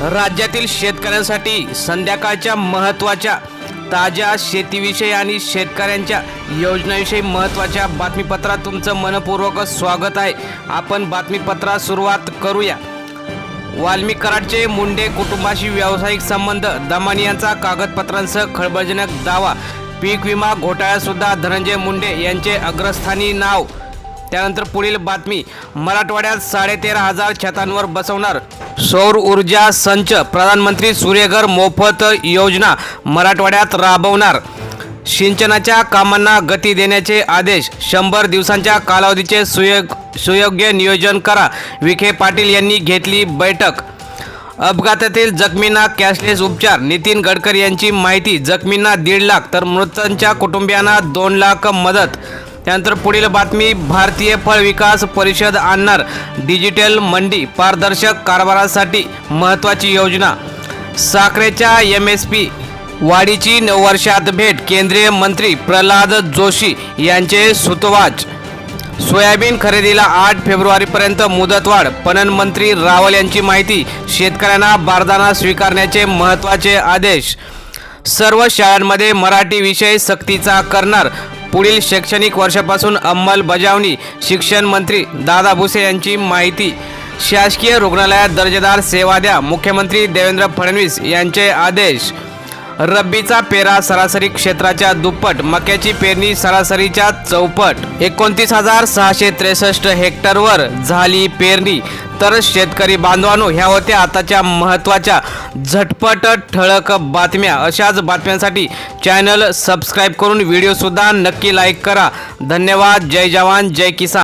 राज्यातील शेतकऱ्यांसाठी संध्याकाळच्या महत्त्वाच्या ताज्या शेतीविषयी आणि शेतकऱ्यांच्या योजनाविषयी महत्त्वाच्या बातमीपत्रात तुमचं मनपूर्वक स्वागत आहे. आपण बातमीपत्रात सुरुवात करूया. वाल्मिक कराडचे मुंडे कुटुंबाशी व्यावसायिक संबंध दमानी यांचा कागदपत्रांसह खळबळजनक दावा. पीक विमा घोटाळ्यासुद्धा धनंजय मुंडे यांचे अग्रस्थानी नाव. त्यानंतर पुढील बातमी. मराठवाड्यात साडेतेरा हजार छतांवर बसवणार. सौर ऊर्जा संच प्रधानमंत्री सूर्यघर मोफत योजना मराठवाड्यात राबवणार. सिंचनाच्या कामांना गती देण्याचे आदेश. शंभर दिवसांच्या कालावधीचे सुयोग सुयोग्य नियोजन करा. विखे पाटील यांनी घेतली बैठक. अपघातातील जखमींना कॅशलेस उपचार. नितीन गडकरी यांची माहिती. जखमींना दीड लाख तर मृतांच्या कुटुंबियांना दोन लाख मदत. त्यानंतर पुढील बातमी भारतीय फळ विकास परिषद आणणार डिजिटल मंडी पारदर्शक कारभारासाठी महत्त्वाची योजना. साखरेच्या एम एस पी वाढीची नऊ वर्षात भेट केंद्रीय मंत्री प्रल्हाद जोशी यांचे सुतवाच. सोयाबीन खरेदीला आठ फेब्रुवारीपर्यंत मुदतवाढ पणन मंत्री रावल यांची माहिती शेतकऱ्यांना बारदाना स्वीकारण्याचे महत्त्वाचे आदेश. सर्व शाळांमध्ये मराठी विषय सक्तीचा करणार पुढील शैक्षणिक वर्षापासून अंमलबजावणी शिक्षण मंत्री दादा भुसे यांची माहिती. शासकीय रुग्णालयात दर्जेदार सेवा द्या मुख्यमंत्री देवेंद्र फडणवीस यांचे आदेश. रब्बीचा पेरा सरासरी क्षेत्राच्या दुप्पट मक्याची पेरणी सरासरीच्या चौपट. एकोणतीस हजार सहाशे त्रेसष्ट हेक्टरवर झाली पेरणी. तर शेतकरी बांधवांनो ह्या होत्या आताच्या महत्त्वाच्या झटपट ठळक बातम्या. अशाच बातम्यांसाठी चॅनल सबस्क्राईब करून व्हिडिओसुद्धा नक्की लाईक करा. धन्यवाद. जय जवान. जय किसान.